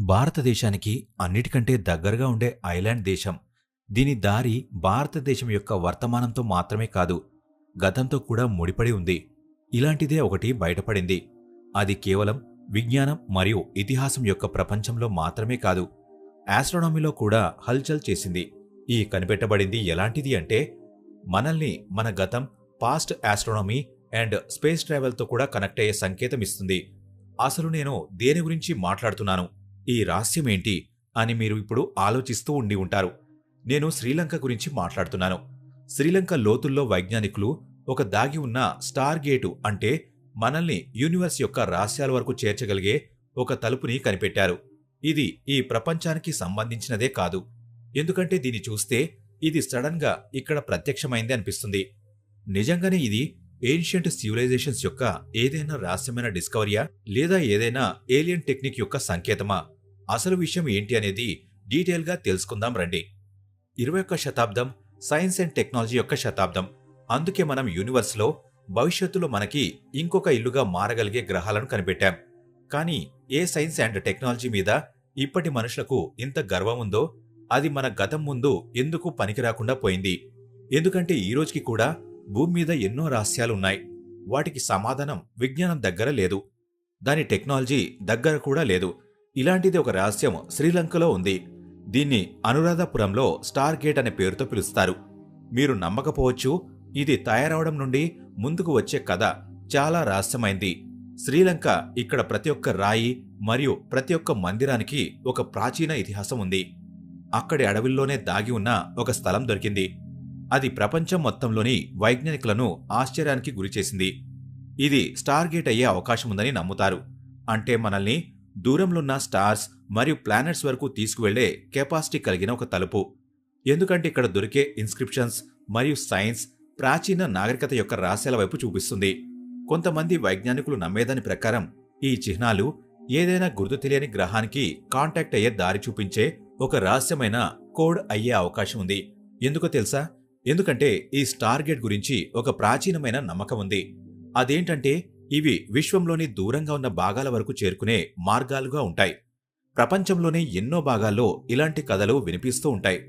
భారతదేశానికి అన్నిటికంటే దగ్గరగా ఉండే ఐలాండ్ దేశం. దీని దారి భారతదేశం యొక్క వర్తమానంతో మాత్రమే కాదు గతంతో కూడా ముడిపడి ఉంది. ఇలాంటిదే ఒకటి బయటపడింది. అది కేవలం విజ్ఞానం మరియు ఇతిహాసం యొక్క ప్రపంచంలో మాత్రమే కాదు ఆస్ట్రానమీలో కూడా హల్చల్ చేసింది. ఈ కనిపెట్టబడింది ఎలాంటిది అంటే మనల్ని మన గతం పాస్ట్ ఆస్ట్రానమీ అండ్ స్పేస్ ట్రావెల్తో కూడా కనెక్ట్ అయ్యే సంకేతం ఇస్తుంది. అసలు నేను దేని గురించి మాట్లాడుతున్నాను? ఈ రహస్యం ఏంటి అని మీరు ఇప్పుడు ఆలోచిస్తూ ఉండి ఉంటారు. నేను శ్రీలంక గురించి మాట్లాడుతున్నాను. శ్రీలంక లోతుల్లో వైజ్ఞానికులు ఒక దాగి ఉన్న స్టార్ గేటు అంటే మనల్ని యూనివర్స్ యొక్క రహస్యాల వరకు చేర్చగలిగే ఒక తలుపుని కనిపెట్టారు. ఇది ఈ ప్రపంచానికి సంబంధించినదే కాదు. ఎందుకంటే దీన్ని చూస్తే ఇది సడన్గా ఇక్కడ ప్రత్యక్షమైంది అనిపిస్తుంది. నిజంగానే ఇది ఏన్షియంట్ సివిలైజేషన్స్ యొక్క ఏదైనా రహస్యమైన డిస్కవరీయా లేదా ఏదైనా ఏలియన్ టెక్నిక్ యొక్క సంకేతమా? అసలు విషయం ఏంటి అనేది డీటెయిల్గా తెలుసుకుందాం రండి. ఇరవై ఒక్క శతాబ్దం సైన్స్ అండ్ టెక్నాలజీ యొక్క శతాబ్దం. అందుకే మనం యూనివర్స్లో భవిష్యత్తులో మనకి ఇంకొక ఇల్లుగా మారగలిగే గ్రహాలను కనిపెట్టాం. కానీ ఏ సైన్స్ అండ్ టెక్నాలజీ మీద ఇప్పటి మనుషులకు ఇంత గర్వం ఉందో అది మన గతం ముందు ఎందుకు పనికిరాకుండా పోయింది? ఎందుకంటే ఈ రోజుకి కూడా భూమి మీద ఎన్నో రహస్యాలు ఉన్నాయి వాటికి సమాధానం విజ్ఞానం దగ్గర లేదు. దాని టెక్నాలజీ దగ్గర కూడా లేదు. ఇలాంటిది ఒక రహస్యం శ్రీలంకలో ఉంది. దీన్ని అనురాధపురంలో స్టార్ గేట్ అనే పేరుతో పిలుస్తారు. మీరు నమ్మకపోవచ్చు ఇది తయారవడం నుండి ముందుకు వచ్చే కథ. చాలా రహస్యమైంది. శ్రీలంక ఇక్కడ ప్రతి ఒక్క రాయి మరియు ప్రతి ఒక్క మందిరానికి ఒక ప్రాచీన ఇతిహాసం ఉంది. అక్కడి అడవుల్లోనే దాగి ఉన్న ఒక స్థలం దొరికింది. అది ప్రపంచం మొత్తంలోని వైజ్ఞానికులను ఆశ్చర్యానికి గురిచేసింది. ఇది స్టార్ గేట్ అయ్యే అవకాశం ఉందని నమ్ముతారు. అంటే మనల్ని దూరంలోన్న స్టార్స్ మరియు ప్లానెట్స్ వరకు తీసుకువెళ్ళే కెపాసిటీ కలిగిన ఒక తలుపు. ఎందుకంటే ఇక్కడ దొరికే ఇన్స్క్రిప్షన్స్ మరియు సైన్స్ ప్రాచీన నాగరికత యొక్క రహస్యాల వైపు చూపిస్తుంది. కొంతమంది వైజ్ఞానికులు నమ్మేదాని ప్రకారం ఈ చిహ్నాలు ఏదైనా గుర్తు తెలియని గ్రహానికి కాంటాక్ట్ అయ్యే దారి చూపించే ఒక రహస్యమైన కోడ్ అయ్యే అవకాశం ఉంది ఎందుకో తెలుసా? ఎందుకంటే ఈ స్టార్ గేట్ గురించి ఒక ప్రాచీనమైన నమ్మకం ఉంది. అదేంటంటే ఇవి విశ్వంలోని దూరంగా ఉన్న భాగాల వరకు చేరుకునే మార్గాలుగా ఉంటాయి. ప్రపంచంలోని ఎన్నో భాగాల్లో ఇలాంటి కథలు వినిపిస్తూ ఉంటాయి.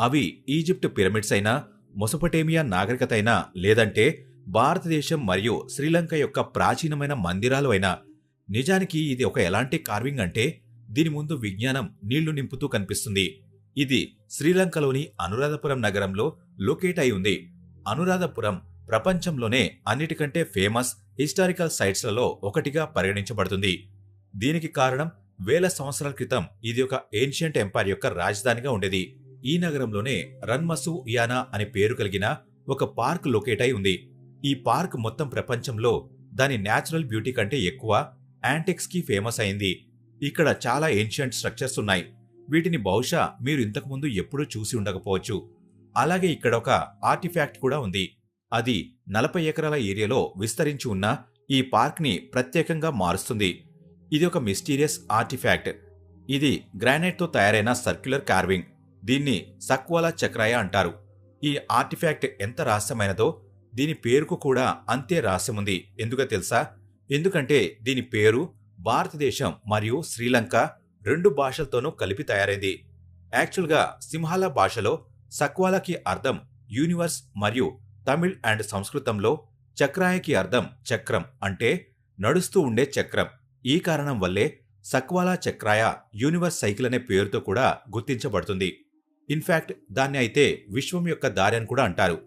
అవి ఈజిప్ట్ పిరమిడ్స్ అయినా మొసపటేమియా నాగరికత అయినా లేదంటే భారతదేశం మరియు శ్రీలంక యొక్క ప్రాచీనమైన మందిరాలు అయినా. నిజానికి ఇది ఒక ఎలాంటి కార్వింగ్ అంటే దీని ముందు విజ్ఞానం నీళ్ళు నింపుతూ కనిపిస్తుంది. ఇది శ్రీలంకలోని అనురాధపురం నగరంలో లొకేట్ అయి ఉంది. అనురాధపురం ప్రపంచంలోనే అన్నిటికంటే ఫేమస్ హిస్టారికల్ సైట్స్లలో ఒకటిగా పరిగణించబడుతుంది. దీనికి కారణం వేల సంవత్సరాల క్రితం ఇది ఒక ఏన్షియంట్ ఎంపైర్ యొక్క రాజధానిగా ఉండేది. ఈ నగరంలోనే రన్మసు యానా అనే పేరు కలిగిన ఒక పార్క్ లొకేట్ అయి ఉంది. ఈ పార్క్ మొత్తం ప్రపంచంలో దాని న్యాచురల్ బ్యూటీ కంటే ఎక్కువ యాంటిక్స్కి ఫేమస్ అయింది. ఇక్కడ చాలా ఏన్షియంట్ స్ట్రక్చర్స్ ఉన్నాయి. వీటిని బహుశా మీరు ఇంతకుముందు ఎప్పుడూ చూసి ఉండకపోవచ్చు. అలాగే ఇక్కడ ఒక ఆర్టిఫాక్ట్ కూడా ఉంది. అది నలభై ఎకరాల ఏరియాలో విస్తరించి ఉన్న ఈ పార్క్ని ప్రత్యేకంగా మారుస్తుంది. ఇది ఒక మిస్టీరియస్ ఆర్టిఫాక్ట్ ఇది గ్రానైట్తో తయారైన సర్క్యులర్ కార్వింగ్. దీన్ని సక్వాలా చక్రాయ అంటారు. ఈ ఆర్టిఫాక్ట్ ఎంత రహస్యమైనదో దీని పేరుకు కూడా అంతే రహస్యం ఉంది. ఎందుకో తెలుసా? ఎందుకంటే దీని పేరు భారతదేశం మరియు శ్రీలంక రెండు భాషలతోనూ కలిపి తయారైంది. యాక్చువల్గా సింహాల భాషలో సక్వాలాకి అర్థం యూనివర్స్ మరియు తమిళ్ అండ్ సంస్కృతంలో చక్రాయకి అర్థం చక్రం అంటే నడుస్తూ ఉండే చక్రం. ఈ కారణం వల్లే సక్వాలా చక్రాయ యూనివర్స్ సైకిల్ అనే పేరుతో కూడా గుర్తించబడుతుంది. ఇన్ఫ్యాక్ట్ దాన్ని అయితే విశ్వం యొక్క దారి అని కూడా అంటారు.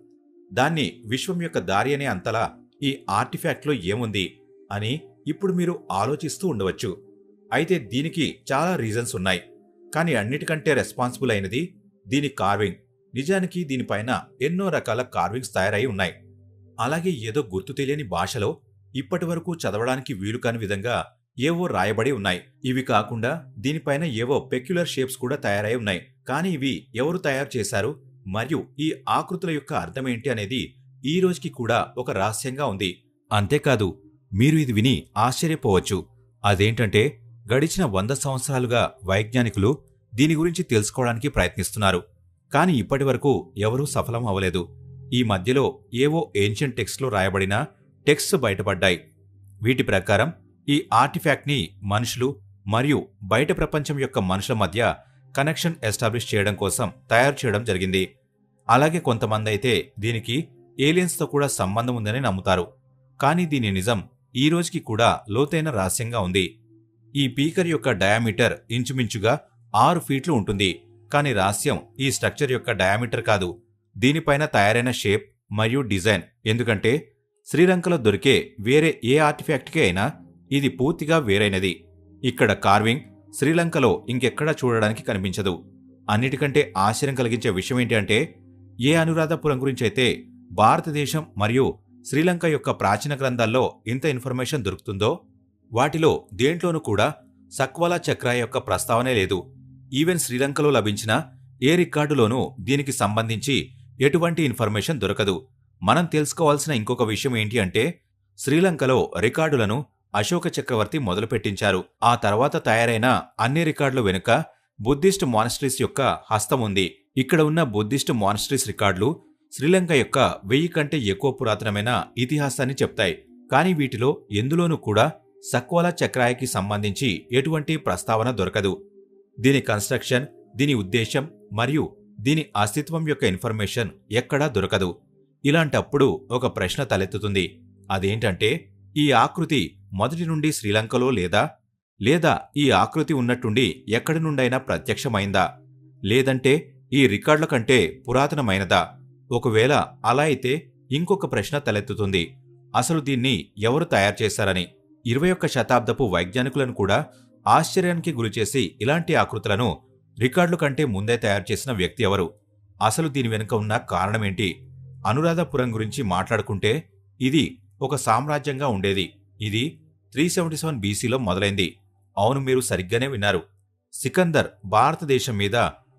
దాన్ని విశ్వం యొక్క దారి అనే అంతలా ఈ ఆర్టిఫ్యాక్ట్లో ఏముంది అని ఇప్పుడు మీరు ఆలోచిస్తూ ఉండవచ్చు. అయితే దీనికి చాలా రీజన్స్ ఉన్నాయి. కానీ అన్నిటికంటే రెస్పాన్సిబుల్ అయినది దీని కార్వింగ్ నిజానికి దీనిపైన ఎన్నో రకాల కార్వింగ్స్ తయారై ఉన్నాయి. అలాగే ఏదో గుర్తు తెలియని భాషలో ఇప్పటి వరకు చదవడానికి వీలు కాని విధంగా ఏవో రాయబడి ఉన్నాయి. ఇవి కాకుండా దీనిపైన ఏవో పెక్యులర్ షేప్స్ కూడా తయారై ఉన్నాయి. కానీ ఇవి ఎవరు తయారు చేశారు? మరియు ఈ ఆకృతుల యొక్క అర్థమేంటి అనేది ఈ రోజుకి కూడా ఒక రహస్యంగా ఉంది. అంతేకాదు మీరు ఇది విని ఆశ్చర్యపోవచ్చు. అదేంటంటే గడిచిన వంద సంవత్సరాలుగా వైజ్ఞానికులు దీని గురించి తెలుసుకోవడానికి ప్రయత్నిస్తున్నారు. కానీ ఇప్పటి వరకు ఎవరూ సఫలం అవ్వలేదు. ఈ మధ్యలో ఏవో ఏన్షియంట్ టెక్స్ట్లో రాయబడిన టెక్స్ట్ బయటపడ్డాయి. వీటి ప్రకారం ఈ ఆర్టిఫాక్ట్ని మనుషులు మరియు బయట ప్రపంచం యొక్క మనుషుల మధ్య కనెక్షన్ ఎస్టాబ్లిష్ చేయడం కోసం తయారు చేయడం జరిగింది. అలాగే కొంతమంది అయితే దీనికి ఏలియన్స్తో కూడా సంబంధం ఉందని నమ్ముతారు. కానీ దీని నిజం ఈ రోజుకి కూడా లోతైన రహస్యంగా ఉంది. ఈ పీకర్ యొక్క డయామీటర్ ఇంచుమించుగా ఆరు ఫీట్లు ఉంటుంది. కానీ రహస్యం ఈ స్ట్రక్చర్ యొక్క డయామీటర్ కాదు. దీనిపైన తయారైన షేప్ మరియు డిజైన్. ఎందుకంటే శ్రీలంకలో దొరికే వేరే ఏ ఆర్టిఫ్యాక్ట్కే అయినా ఇది పూర్తిగా వేరైనది. ఇక్కడ కార్వింగ్ శ్రీలంకలో ఇంకెక్కడా చూడడానికి కనిపించదు. అన్నిటికంటే ఆశ్చర్యం కలిగించే విషయం ఏంటంటే ఏ అనురాధపురం గురించి అయితే భారతదేశం మరియు శ్రీలంక యొక్క ప్రాచీన గ్రంథాల్లో ఇంత ఇన్ఫర్మేషన్ దొరుకుతుందో వాటిలో దేంట్లోనూ కూడా సక్వాలా చక్ర యొక్క ప్రస్తావనే లేదు. ఈవెన్ శ్రీలంకలో లభించిన ఏ రికార్డులోనూ దీనికి సంబంధించి ఎటువంటి ఇన్ఫర్మేషన్ దొరకదు. మనం తెలుసుకోవాల్సిన ఇంకొక విషయం ఏంటి అంటే శ్రీలంకలో రికార్డులను అశోక చక్రవర్తి మొదలుపెట్టించారు. ఆ తర్వాత తయారైన అన్ని రికార్డుల వెనుక బుద్ధిస్ట్ మానిస్ట్రీస్ యొక్క హస్తం ఉంది. ఇక్కడ ఉన్న బుద్ధిస్ట్ మానిస్ట్రీస్ రికార్డులు శ్రీలంక యొక్క వెయ్యి కంటే ఎక్కువ పురాతనమైన ఇతిహాసాన్ని చెప్తాయి. కానీ వీటిలో ఎందులోనూ కూడా సక్వల చక్రాయకి సంబంధించి ఎటువంటి ప్రస్తావన దొరకదు. దీని కన్స్ట్రక్షన్ దీని ఉద్దేశం మరియు దీని అస్తిత్వం యొక్క ఇన్ఫర్మేషన్ ఎక్కడా దొరకదు. ఇలాంటప్పుడు ఒక ప్రశ్న తలెత్తుతుంది. అదేంటంటే ఈ ఆకృతి మొదటి నుండి శ్రీలంకలో లేదా? లేదా ఈ ఆకృతి ఉన్నట్టుండి ఎక్కడి నుండైనా ప్రత్యక్షమైందా? లేదంటే ఈ రికార్డుల కంటే పురాతనమైనదా? ఒకవేళ అలా అయితే ఇంకొక ప్రశ్న తలెత్తుతుంది. అసలు దీన్ని ఎవరు తయారు చేశారని? ఇరవై ఒక్క శతాబ్దపు వైజ్ఞానికులను కూడా ఆశ్చర్యానికి గురిచేసి ఇలాంటి ఆకృతులను రికార్డుల కంటే ముందే తయారు చేసిన వ్యక్తి ఎవరు? అసలు దీని వెనుక ఉన్న కారణమేంటి? అనురాధపురం గురించి మాట్లాడుకుంటే ఇది ఒక సామ్రాజ్యంగా ఉండేది. ఇది త్రీ సెవెంటీ సెవెన్ బీసీలో మొదలైంది. అవును మీరు సరిగ్గానే విన్నారు. సికందర్ భారతదేశం మీద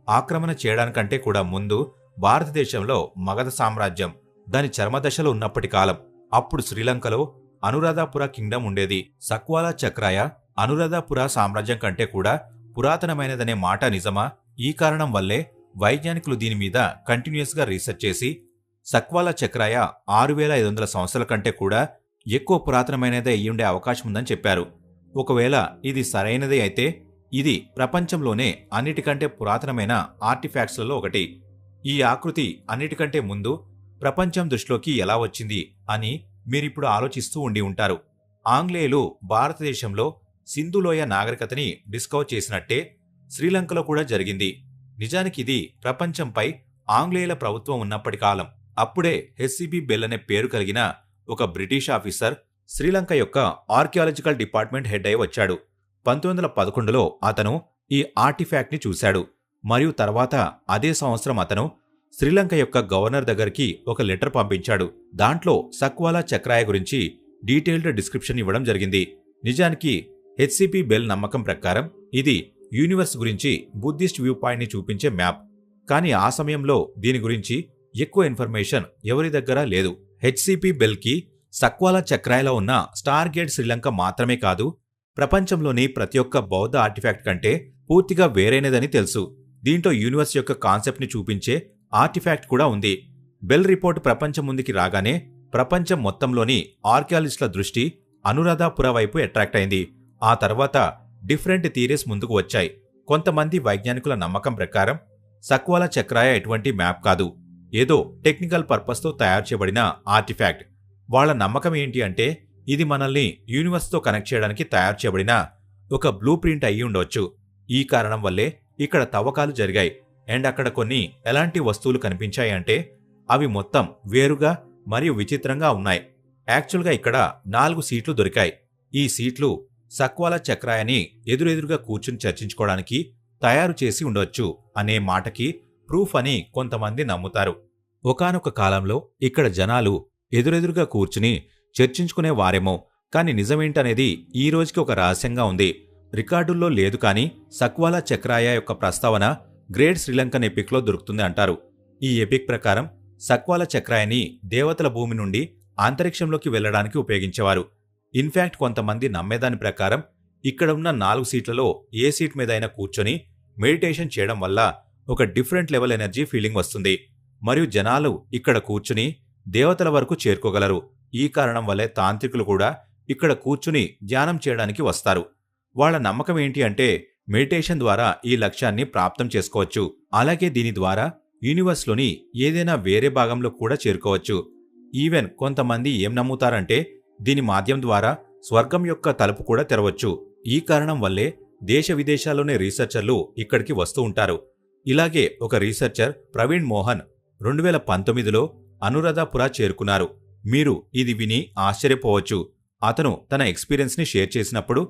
ఆక్రమణ చేయడానికంటే కూడా ముందు భారతదేశంలో మగధ సామ్రాజ్యం దాని చర్మదశలో ఉన్నప్పటి కాలం అప్పుడు శ్రీలంకలో అనురాధాపుర కింగ్డమ్ ఉండేది. సక్వాల చక్రాయ అనురాధాపుర సామ్రాజ్యం కంటే కూడా పురాతనమైనదనే మాట నిజమా? ఈ కారణం వల్లే వైజ్ఞానికులు దీని మీద కంటిన్యూస్గా రీసెర్చ్ చేసి సక్వాల చక్రాయ ఆరు వేల ఐదు వందల సంవత్సరాల కంటే కూడా ఎక్కువ పురాతనమైనదే అయ్యుండే అవకాశం ఉందని చెప్పారు. ఒకవేళ ఇది సరైనదే అయితే ఇది ప్రపంచంలోనే అన్నిటికంటే పురాతనమైన ఆర్టిఫాక్ట్స్లలో ఒకటి. ఈ ఆకృతి అన్నిటికంటే ముందు ప్రపంచం దృష్టిలోకి ఎలా వచ్చింది అని మీరిప్పుడు ఆలోచిస్తూ ఉండి ఉంటారు. ఆంగ్లేయులు భారతదేశంలో సింధులోయ నాగరికతని డిస్కవర్ చేసినట్టే శ్రీలంకలో కూడా జరిగింది. నిజానికి ఇది ప్రపంచంపై ఆంగ్లేయుల ప్రభుత్వం ఉన్నప్పటి కాలం అప్పుడే హెచ్సిబి బెల్ అనే పేరు కలిగిన ఒక బ్రిటిష్ ఆఫీసర్ శ్రీలంక యొక్క ఆర్కియాలజికల్ డిపార్ట్మెంట్ హెడ్ అయి వచ్చాడు. పంతొమ్మిది వందల పదకొండులో అతను ఈ ఆర్టిఫ్యాక్ట్ని చూశాడు. మరియు తర్వాత అదే సంవత్సరం అతను శ్రీలంక యొక్క గవర్నర్ దగ్గరికి ఒక లెటర్ పంపించాడు. దాంట్లో సక్వాలా చక్రాయ గురించి డీటెయిల్డ్ డిస్క్రిప్షన్ ఇవ్వడం జరిగింది. నిజానికి హెచ్సిపి బెల్ నమ్మకం ప్రకారం ఇది యూనివర్స్ గురించి బుద్ధిస్ట్ వ్యూ పాయింట్ని చూపించే మ్యాప్. కానీ ఆ సమయంలో దీని గురించి ఎక్కువ ఇన్ఫర్మేషన్ ఎవరి దగ్గర లేదు. హెచ్సిపి బెల్కి సక్వాలా చక్రాయలో ఉన్న స్టార్ గేట్ శ్రీలంక మాత్రమే కాదు ప్రపంచంలోని ప్రతి ఒక్క బౌద్ధ ఆర్టిఫాక్ట్ కంటే పూర్తిగా వేరైనదని తెలుసు. దీంట్లో యూనివర్స్ యొక్క కాన్సెప్ట్ని చూపించే ఆర్టిఫాక్ట్ కూడా ఉంది. బెల్ రిపోర్ట్ ప్రపంచం ముందుకి రాగానే ప్రపంచం మొత్తంలోని ఆర్కియాలజిస్టుల దృష్టి అనురాధాపుర వైపు అట్రాక్ట్ అయింది. ఆ తర్వాత డిఫరెంట్ థీరీస్ ముందుకు వచ్చాయి. కొంతమంది వైజ్ఞానికుల నమ్మకం ప్రకారం సక్వాల చక్రాయ ఎటువంటి మ్యాప్ కాదు. ఏదో టెక్నికల్ పర్పస్తో తయారు చేయబడిన ఆర్టిఫాక్ట్. వాళ్ళ నమ్మకం ఏంటి అంటే ఇది మనల్ని యూనివర్స్తో కనెక్ట్ చేయడానికి తయారు చేయబడిన ఒక బ్లూ ప్రింట్ అయి ఉండవచ్చు ఈ కారణం వల్లే ఇక్కడ తవ్వకాలు జరిగాయి. అండ్ అక్కడ కొన్ని ఎలాంటి వస్తువులు కనిపించాయి అంటే అవి మొత్తం వేరుగా మరియు విచిత్రంగా ఉన్నాయి. యాక్చువల్గా ఇక్కడ నాలుగు సీట్లు దొరికాయి. ఈ సీట్లు సక్వాల చక్రాయని ఎదురెదురుగా కూర్చుని చర్చించుకోవడానికి తయారు చేసి ఉండొచ్చు అనే మాటకి ప్రూఫ్ అని కొంతమంది నమ్ముతారు. ఒకానొక కాలంలో ఇక్కడ జనాలు ఎదురెదురుగా కూర్చుని చర్చించుకునే వారేమో కాని నిజమేంటనేది ఈ రోజుకి ఒక రహస్యంగా ఉంది. రికార్డుల్లో లేదు కానీ సక్వాల చక్రాయ యొక్క ప్రస్తావన గ్రేట్ శ్రీలంకన్ ఎపిక్లో దొరుకుతుంది అంటారు. ఈ ఎపిక్ ప్రకారం సక్వాల చక్రాయని దేవతల భూమి నుండి అంతరిక్షంలోకి వెళ్ళడానికి ఉపయోగించేవారు. ఇన్ఫ్యాక్ట్ కొంతమంది నమ్మేదాని ప్రకారం ఇక్కడ ఉన్న నాలుగు సీట్లలో ఏ సీట్ మీద అయినా కూర్చొని మెడిటేషన్ చేయడం వల్ల ఒక డిఫరెంట్ లెవెల్ ఎనర్జీ ఫీలింగ్ వస్తుంది. మరియు జనాలు ఇక్కడ కూర్చుని దేవతల వరకు చేరుకోగలరు. ఈ కారణం వల్లే తాంత్రికులు కూడా ఇక్కడ కూర్చుని ధ్యానం చేయడానికి వస్తారు. వాళ్ళ నమ్మకం ఏంటి అంటే మెడిటేషన్ ద్వారా ఈ లక్ష్యాన్ని ప్రాప్తం చేసుకోవచ్చు. అలాగే దీని ద్వారా యూనివర్స్లోని ఏదైనా వేరే భాగంలో కూడా చేరుకోవచ్చు. ఈవెన్ కొంతమంది ఏం నమ్ముతారంటే దీని మాధ్యం ద్వారా స్వర్గం యొక్క తలుపు కూడా తెరవచ్చు. ఈ కారణం వల్లే దేశ విదేశాల్లోని రీసెర్చర్లు ఇక్కడికి వస్తూ ఉంటారు. ఇలాగే ఒక రీసెర్చర్ ప్రవీణ్ మోహన్ రెండు వేల పంతొమ్మిదిలో అనురాధపుర చేరుకున్నారు. మీరు ఇది విని ఆశ్చర్యపోవచ్చు. అతను తన ఎక్స్పీరియన్స్ని షేర్ చేసినప్పుడు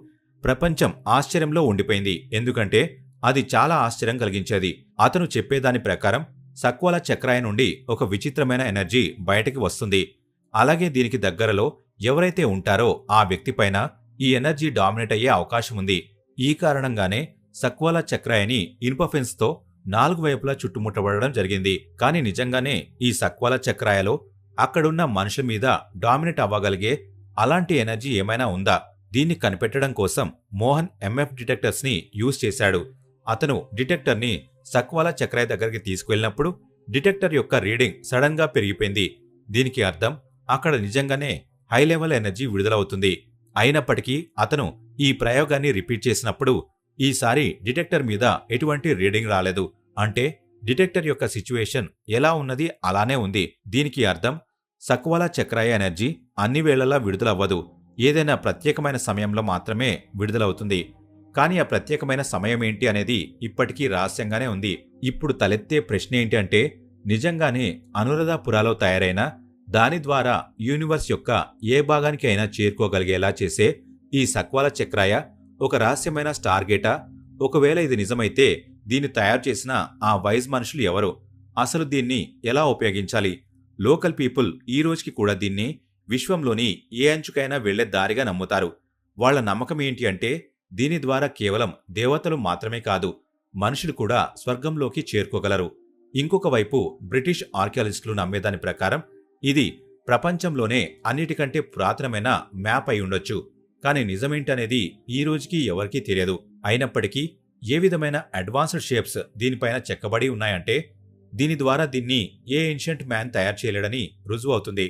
ప్రపంచం ఆశ్చర్యంలో ఉండిపోయింది. ఎందుకంటే అది చాలా ఆశ్చర్యం కలిగించేది. అతను చెప్పేదాని ప్రకారం సక్వల చక్రాయ నుండి ఒక విచిత్రమైన ఎనర్జీ బయటకి వస్తుంది. అలాగే దీనికి దగ్గరలో ఎవరైతే ఉంటారో ఆ వ్యక్తిపైన ఈ ఎనర్జీ డామినేట్ అయ్యే అవకాశం ఉంది. ఈ కారణంగానే సక్వల చక్రాయని ఇనుప ఫెన్స్తో నాలుగు వైపులా చుట్టుముట్టబడడం జరిగింది. కానీ నిజంగానే ఈ సక్వల చక్రాయలో అక్కడున్న మనుషుల మీద డామినేట్ అవ్వగలిగే అలాంటి ఎనర్జీ ఏమైనా ఉందా? దీన్ని కనిపెట్టడం కోసం మోహన్ ఎంఎఫ్ డిటెక్టర్స్ని యూజ్ చేశాడు. అతను డిటెక్టర్ని సక్వాలా సక్వాల చక్రాయ దగ్గరికి తీసుకువెళ్ళినప్పుడు డిటెక్టర్ యొక్క రీడింగ్ సడన్గా పెరిగిపోయింది. దీనికి అర్థం అక్కడ నిజంగానే హై లెవెల్ ఎనర్జీ విడుదలవుతుంది. అయినప్పటికీ అతను ఈ ప్రయోగాన్ని రిపీట్ చేసినప్పుడు ఈసారి డిటెక్టర్ మీద ఎటువంటి రీడింగ్ రాలేదు. అంటే డిటెక్టర్ యొక్క సిచ్యువేషన్ ఎలా ఉన్నది అలానే ఉంది. దీనికి అర్థం సక్వాల చక్రాయ ఎనర్జీ అన్ని వేళలా విడుదలవ్వదు. ఏదైనా ప్రత్యేకమైన సమయంలో మాత్రమే విడుదలవుతుంది. కానీ ఆ ప్రత్యేకమైన సమయం ఏంటి అనేది ఇప్పటికీ రహస్యంగానే ఉంది. ఇప్పుడు తలెత్తే ప్రశ్న ఏంటి అంటే నిజంగానే అనురాధపురాలో తయారైన దాని ద్వారా యూనివర్స్ యొక్క ఏ భాగానికి అయినా చేరుకోగలిగేలా చేసే ఈ సక్వాల చక్రాయ ఒక రహస్యమైన స్టార్ గేటా? ఒకవేళ ఇది నిజమైతే దీన్ని తయారు చేసిన ఆ వైజ్ మనుషులు ఎవరు? అసలు దీన్ని ఎలా ఉపయోగించాలి? లోకల్ పీపుల్ ఈ రోజుకి కూడా దీన్ని విశ్వంలోని ఏ అంచుకైనా వెళ్ళే దారిగా నమ్ముతారు. వాళ్ళ నమ్మకం ఏంటి అంటే దీని ద్వారా కేవలం దేవతలు మాత్రమే కాదు మనుషులు కూడా స్వర్గంలోకి చేరుకోగలరు. ఇంకొక వైపు బ్రిటిష్ ఆర్కియాలజిస్టులు నమ్మేదాని ప్రకారం ఇది ప్రపంచంలోనే అన్నిటికంటే పురాతనమైన మ్యాప్ అయి ఉండొచ్చు. కానీ నిజమేంటనేది ఈ రోజుకి ఎవరికీ తెలియదు. అయినప్పటికీ ఏ విధమైన అడ్వాన్స్డ్ షేప్స్ దీనిపైన చెక్కబడి ఉన్నాయంటే దీని ద్వారా దీన్ని ఏ ఏన్షియంట్ మ్యాన్ తయారు చేయలేడని రుజువు అవుతుంది.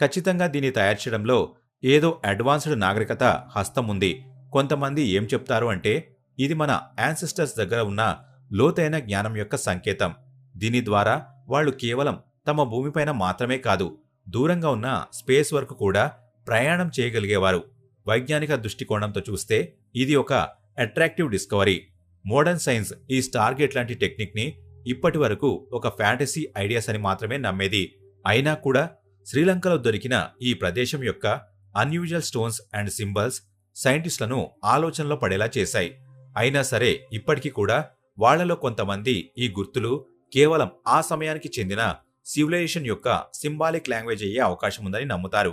ఖచ్చితంగా దీన్ని తయారు చేయడంలో ఏదో అడ్వాన్స్డ్ నాగరికత హస్తం ఉంది. కొంతమంది ఏం చెప్తారు అంటే ఇది మన యాన్సిస్టర్స్ దగ్గర ఉన్న లోతైన జ్ఞానం యొక్క సంకేతం. దీని ద్వారా వాళ్ళు కేవలం తమ భూమిపైన మాత్రమే కాదు దూరంగా ఉన్న స్పేస్ వరకు కూడా ప్రయాణం చేయగలిగేవారు. వైజ్ఞానిక దృష్టికోణంతో చూస్తే ఇది ఒక అట్రాక్టివ్ డిస్కవరీ మోడర్న్ సైన్స్ ఈ స్టార్గేట్ లాంటి టెక్నిక్ని ఇప్పటి వరకు ఒక ఫ్యాంటసీ ఐడియాస్ అని మాత్రమే నమ్మేది. అయినా కూడా శ్రీలంకలో దొరికిన ఈ ప్రదేశం యొక్క అన్యూజువల్ స్టోన్స్ అండ్ సింబల్స్ సైంటిస్టులను ఆలోచనలో పడేలా చేశాయి. అయినా సరే ఇప్పటికీ కూడా వాళ్ళలో కొంతమంది ఈ గుర్తులు కేవలం ఆ సమయానికి చెందిన సివిలైజేషన్ యొక్క సింబాలిక్ లాంగ్వేజ్ అయ్యే అవకాశం ఉందని నమ్ముతారు.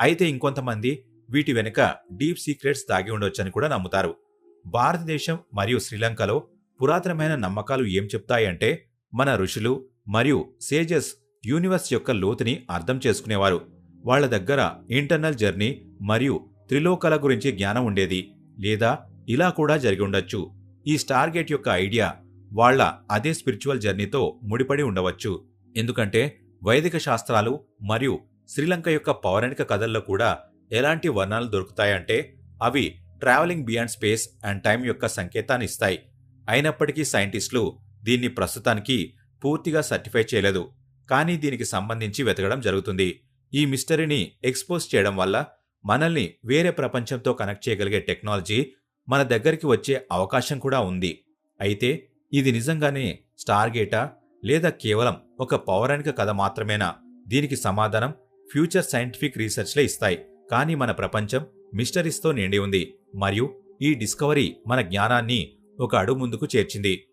అయితే ఇంకొంతమంది వీటి వెనుక డీప్ సీక్రెట్స్ దాగి ఉండొచ్చని కూడా నమ్ముతారు. భారతదేశం మరియు శ్రీలంకలో పురాతనమైన నమ్మకాలు ఏం చెప్తాయంటే మన ఋషులు మరియు సేజెస్ యూనివర్స్ యొక్క లోతుని అర్థం చేసుకునేవారు. వాళ్ళ దగ్గర ఇంటర్నల్ జర్నీ మరియు త్రిలోకాల గురించి జ్ఞానం ఉండేది. లేదా ఇలా కూడా జరిగి ఉండొచ్చు. ఈ స్టార్గేట్ యొక్క ఐడియా వాళ్ళ అదే స్పిరిచువల్ జర్నీతో ముడిపడి ఉండవచ్చు. ఎందుకంటే వైదిక శాస్త్రాలు మరియు శ్రీలంక యొక్క పౌరాణిక కథల్లో కూడా ఎలాంటి వర్ణాలు దొరుకుతాయంటే అవి travelling beyond space and time యొక్క సంకేతాన్ని ఇస్తాయి. అయినప్పటికీ సైంటిస్టులు దీన్ని ప్రస్తుతానికి పూర్తిగా సర్టిఫై చేయలేదు. కానీ దీనికి సంబంధించి వెతకడం జరుగుతుంది. ఈ మిస్టరీని ఎక్స్పోజ్ చేయడం వల్ల మనల్ని వేరే ప్రపంచంతో కనెక్ట్ చేయగలిగే టెక్నాలజీ మన దగ్గరికి వచ్చే అవకాశం కూడా ఉంది. అయితే ఇది నిజంగానే స్టార్గేటా లేదా కేవలం ఒక పౌరాణిక కథ మాత్రమేనా? దీనికి సమాధానం ఫ్యూచర్ సైంటిఫిక్ రీసెర్చ్లే ఇస్తాయి. కానీ మన ప్రపంచం మిస్టరీస్తో నిండి ఉంది. మరియు ఈ డిస్కవరీ మన జ్ఞానాన్ని ఒక అడుగు ముందుకు చేర్చింది.